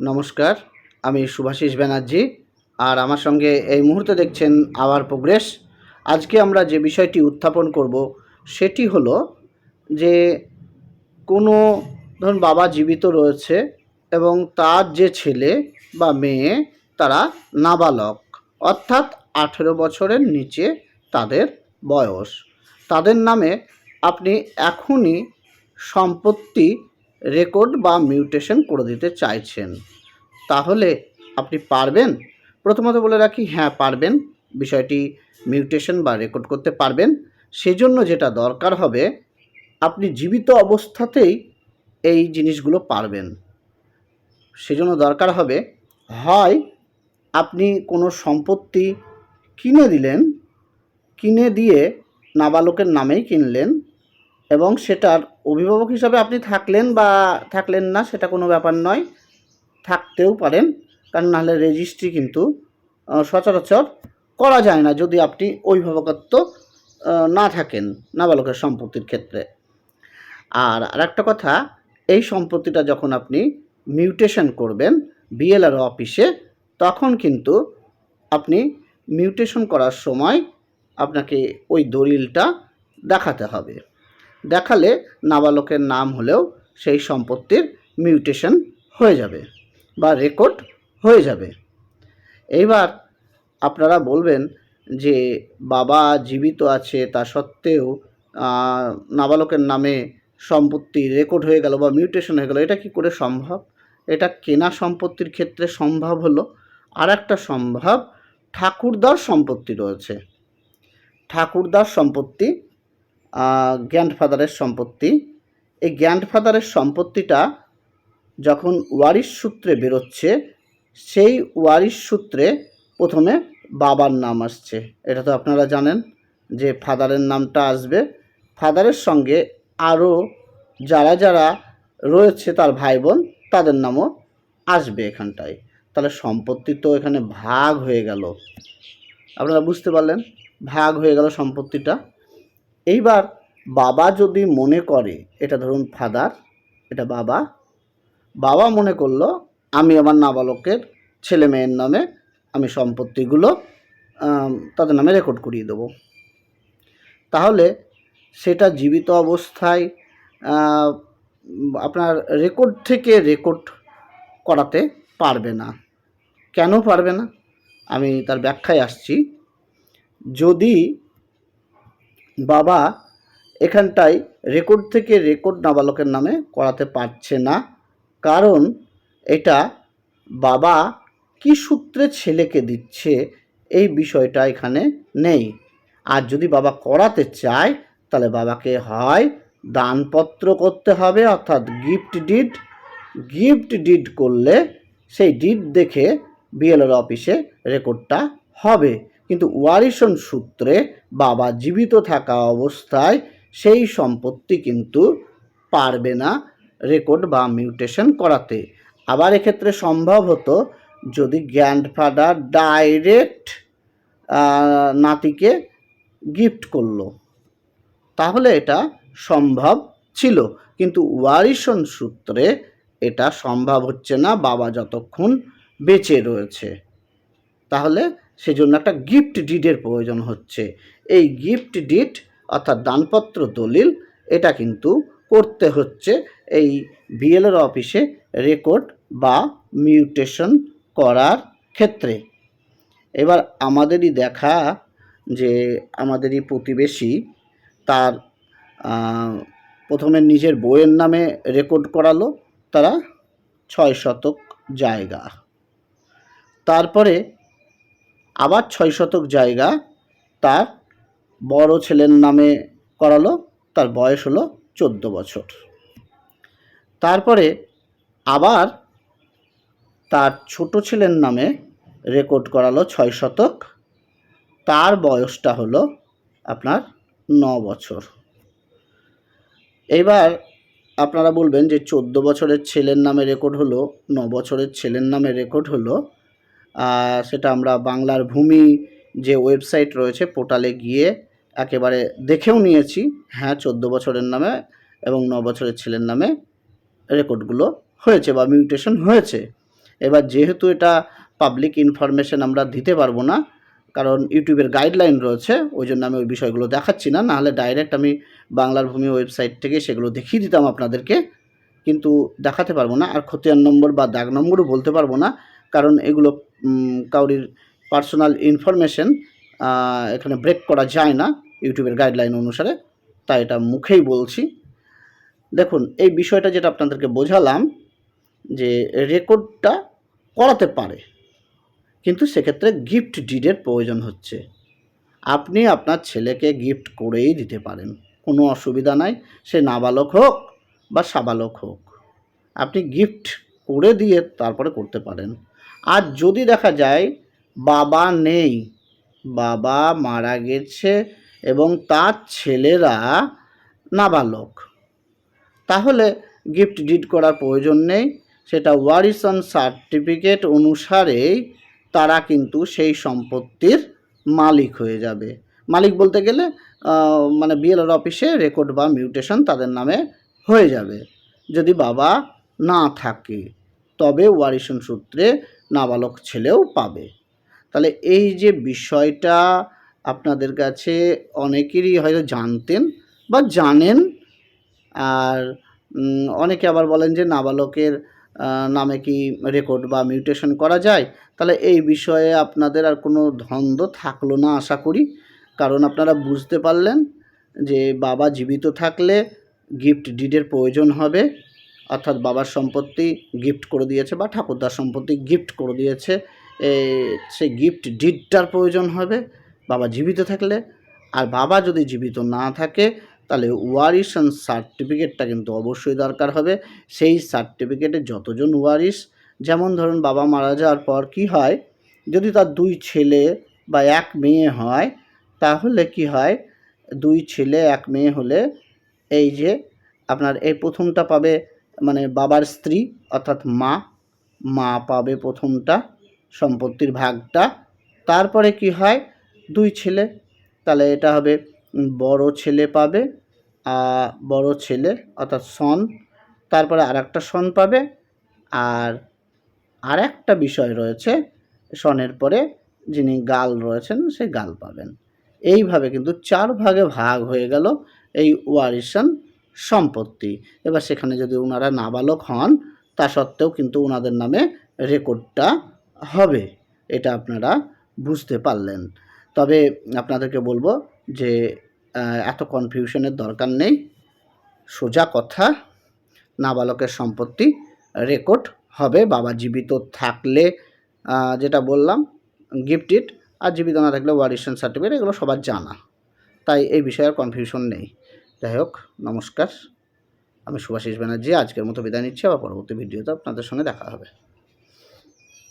নমস্কার, আমি শুভাশিস ব্যানার্জি আর আমার সঙ্গে এই মুহূর্তে দেখছেন আওয়ার প্রোগ্রেস। আজকে আমরা যে বিষয়টি উত্থাপন করব সেটি হলো যে কোনো ধরুন বাবা জীবিত রয়েছে এবং তার যে ছেলে বা মেয়ে তারা নাবালক, অর্থাৎ আঠেরো বছরের নিচে তাদের বয়স। তাদের নামে আপনি এখনই সম্পত্তি রেকর্ড বা মিউটেশন করে দিতে চাইছেন। তাহলে আপনি পারবেন? প্রথমত বলে রাখি হ্যাঁ পারবেন। বিষয়টি মিউটেশন বা রেকর্ড করতে পারবেন। সেজন্য যেটা দরকার হবে, আপনি জীবিত অবস্থাতেই এই জিনিসগুলো পারবেন। সেজন্য দরকার হবে, হয় আপনি কোনো সম্পত্তি কিনে দিলেন, কিনে দিয়ে নাবালকের নামেই কিনলেন এবং সেটার অভিভাবক হিসাবে আপনি থাকলেন বা থাকলেন না, সেটা কোনো ব্যাপার নয়। থাকতেও পারেন, কারণ নাহলে রেজিস্ট্রি কিন্তু সচরাচর করা যায় না যদি আপনি অভিভাবকত্ব না থাকেন নাবালকের সম্পত্তির ক্ষেত্রে। আর আরেকটা কথা, এই সম্পত্তিটা যখন আপনি মিউটেশন করবেন বিএলআর অফিসে, তখন কিন্তু আপনি মিউটেশন করার সময় আপনাকে ওই দলিলটা দেখাতে হবে। দেখালে নাবালকের নাম হলেও সেই সম্পত্তির মিউটেশন হয়ে যাবে বা রেকর্ড হয়ে যাবে। এইবার আপনারা বলবেন যে বাবা জীবিত আছে, তা সত্ত্বেও নাবালকের নামে সম্পত্তি রেকর্ড হয়ে গেল বা মিউটেশন হয়ে গেল, এটা কি করে সম্ভব? এটা কেনা সম্পত্তির ক্ষেত্রে সম্ভব হলো। আর একটা সম্ভব, ঠাকুরদার সম্পত্তি রয়েছে। ঠাকুরদার সম্পত্তি গ্র্যান্ডফাদারের সম্পত্তি। এই গ্র্যান্ডফাদারের সম্পত্তিটা যখন ওয়ারিশ সূত্রে বেরোচ্ছে, সেই ওয়ারিশ সূত্রে প্রথমে বাবার নাম আসছে। এটা তো আপনারা জানেন যে ফাদারের নামটা আসবে। ফাদারের সঙ্গে আরও যারা যারা রয়েছে তার ভাই বোন তাদের নামও আসবে এখানটায়। তাহলে সম্পত্তি তো এখানে ভাগ হয়ে গেল। আপনারা বুঝতে পারলেন? ভাগ হয়ে গেল সম্পত্তিটা। এইবার বাবা যদি মনে করে, এটা ধরুন ফাদার এটা বাবা বাবা মনে করল, আমি আমার নাবালকের ছেলে মেয়ের নামে আমি সম্পত্তিগুলো তাদের নামে রেকর্ড করিয়ে দেবো। তাহলে সেটা জীবিত অবস্থায় আপনার রেকর্ড থেকে রেকর্ড করাতে পারবে না। কেন পারবে না? আমি তার ব্যাখ্যায় আসছি। যদি বাবা এখানটায় রেকর্ড থেকে রেকর্ড নাবালকের নামে করাতে পারছে না। কারণ এটা বাবা কি সূত্রে ছেলেকে দিচ্ছে এই বিষয়টা এখানে নেই। আর যদি বাবা করাতে চায়, তাহলে বাবাকে হয় দানপত্র করতে হবে, অর্থাৎ গিফট ডিড গিফট ডিড করলে সেই ডিড দেখে বিএলআর অফিসে রেকর্ডটা হবে। কিন্তু ওয়ারিশন সূত্রে বাবা জীবিত থাকা অবস্থায় সেই সম্পত্তি কিন্তু পারবে না রেকর্ড বা মিউটেশন করাতে। আবার এক্ষেত্রে সম্ভব হতো যদি গ্র্যান্ডফাদার ডাইরেক্ট নাতিকে গিফট করল। তাহলে এটা সম্ভব ছিল। কিন্তু ওয়ারিশন সূত্রে এটা সম্ভব হচ্ছে না, বাবা যতক্ষণ বেঁচে রয়েছে। তাহলে সেজন্য একটা গিফট ডিডের প্রয়োজন হচ্ছে। এই গিফট ডিড অর্থাৎ দানপত্র, দলিল, এটা কিন্তু করতে হচ্ছে এই বিএলআর অফিসে রেকর্ড বা মিউটেশন করার ক্ষেত্রে। এবার আমাদেরই দেখা যে আমাদেরই প্রতিবেশী তার প্রথমে নিজের বইয়ের নামে রেকর্ড করালো তারা ছয় শতক জায়গা। তারপরে আবার ছয় শতক জায়গা তার বড় ছেলের নামে করালো, তার বয়স হলো চোদ্দ বছর। তারপরে আবার তার ছোট ছেলের নামে রেকর্ড করালো ছয় শতক, তার বয়সটা হলো আপনার ন বছর। এবার আপনারা বলবেন যে চোদ্দ বছরের ছেলের নামে রেকর্ড হলো, ন বছরের ছেলের নামে রেকর্ড হলো সেটা আমরা বাংলার ভূমি যে ওয়েবসাইট রয়েছে পোর্টালে গিয়ে একেবারে দেখেও নিয়েছি। হ্যাঁ চোদ্দ বছরের নামে এবং ন বছরের ছেলের নামে রেকর্ডগুলো হয়েছে বা মিউটেশন হয়েছে। এবার যেহেতু এটা পাবলিক ইনফরমেশন আমরা দিতে পারব না, কারণ ইউটিউবের গাইডলাইন রয়েছে, ওই জন্য আমি ওই বিষয়গুলো দেখাচ্ছি না, নাহলে ডাইরেক্ট আমি বাংলার ভূমি ওয়েবসাইট থেকে সেগুলো দেখিয়ে দিতাম আপনাদেরকে, কিন্তু দেখাতে পারব না। আর খতিয়ান নম্বর বা দাগ নম্বরও বলতে পারব না। কারণ এগুলো কাউরির পার্সোনাল ইনফরমেশন এখানে ব্রেক করা যায় না ইউটিউবের গাইডলাইন অনুসারে, তাই এটা মুখেই বলছি। দেখুন, এই বিষয়টা যেটা আপনাদেরকে বোঝালাম যে রেকর্ডটা করাতে পারে, কিন্তু সেক্ষেত্রে গিফট ডিডের প্রয়োজন হচ্ছে। আপনি আপনার ছেলেকে গিফট করেই দিতে পারেন, কোনো অসুবিধা নাই, সে নাবালক হোক বা সাবালক হোক। আপনি গিফট করে দিয়ে তারপরে করতে পারেন। আর যদি দেখা যায়, বাবা নেই। বাবা মারা গেছে এবং তার ছেলেরা নাবালক। তাহলে গিফট ডিড করার প্রয়োজন নেই। সেটা ওয়ারিসন সার্টিফিকেট অনুসারেই তারা কিন্তু সেই সম্পত্তির মালিক হয়ে যাবে। মালিক বলতে গেলে মানে বিএলআর অফিসে রেকর্ড বা মিউটেশন তাদের নামে হয়ে যাবে। যদি বাবা না থাকে, তবে ওয়ারিশন সূত্রে নাবালক ছেলেও পাবে। তাহলে এই যে বিষয়টা আপনাদের কাছে অনেকেরই হয়তো জানতেন বা জানেন, আর অনেকে আবার বলেন যে নাবালকের নামে কি রেকর্ড বা মিউটেশন করা যায়? তাহলে এই বিষয়ে আপনাদের আর কোনো ধন্দ থাকল না আশা করি। কারণ আপনারা বুঝতে পারলেন যে বাবা জীবিত থাকলে গিফট ডিডের প্রয়োজন হবে। অর্থাৎ বাবার সম্পত্তি গিফট করে দিয়েছে বা ঠাকুরদার সম্পত্তি গিফট করে দিয়েছে সেই গিফট ডিডটার প্রয়োজন হবে। বাবা জীবিত থাকলে, আর বাবা যদি জীবিত না থাকে, তাহলে ওয়ারিশন সার্টিফিকেটটা কিন্তু অবশ্যই দরকার হবে। সেই সার্টিফিকেটে যতজন ওয়ারিশ, যেমন ধরুন বাবা মারা যাওয়ার পর কি হয়, যদি তার দুই ছেলে বা এক মেয়ে হয়, তাহলে কি হয়, দুই ছেলে, এক মেয়ে হলে এই যে আপনার এই প্রথমটা পাবে মানে বাবার স্ত্রী, অর্থাৎ মা মা পাবে প্রথমটা, সম্পত্তির ভাগটা। তারপরে কি হয়? দুই ছেলে। তাহলে এটা হবে বড় ছেলে পাবে বড় ছেলে, অর্থাৎ সন। তারপরে আর একটা সন পাবে, আর আর একটা বিষয় রয়েছে, সনের পরে যিনি গাল রয়েছেন, সে গাল পাবেন। এইভাবে কিন্তু চার ভাগে ভাগ হয়ে গেল এই ওয়ারিশন। সম্পত্তি। এবার সেখানে যদি ওনারা নাবালক হন, তা সত্ত্বেও কিন্তু ওনাদের নামে রেকর্ডটা হবে। এটা আপনারা বুঝতে পারলেন। তবে আপনাদেরকে বলব যে এত কনফিউশনের দরকার নেই। সোজা কথা, নাবালকের সম্পত্তি রেকর্ড হবে। বাবা জীবিত থাকলে যেটা বললাম গিফটেড আর জীবিত না থাকলে ওয়ারিশন সার্টিফিকেট এগুলো সবার জানা। তাই এই বিষয়ে আর কনফিউশন নেই। যাই হোক, নমস্কার। আমি সুভাষিস ব্যানার্জি, আজকের মতো বিদায় নিচ্ছি। আবার পরবর্তী ভিডিওতে আপনাদের সঙ্গে দেখা হবে।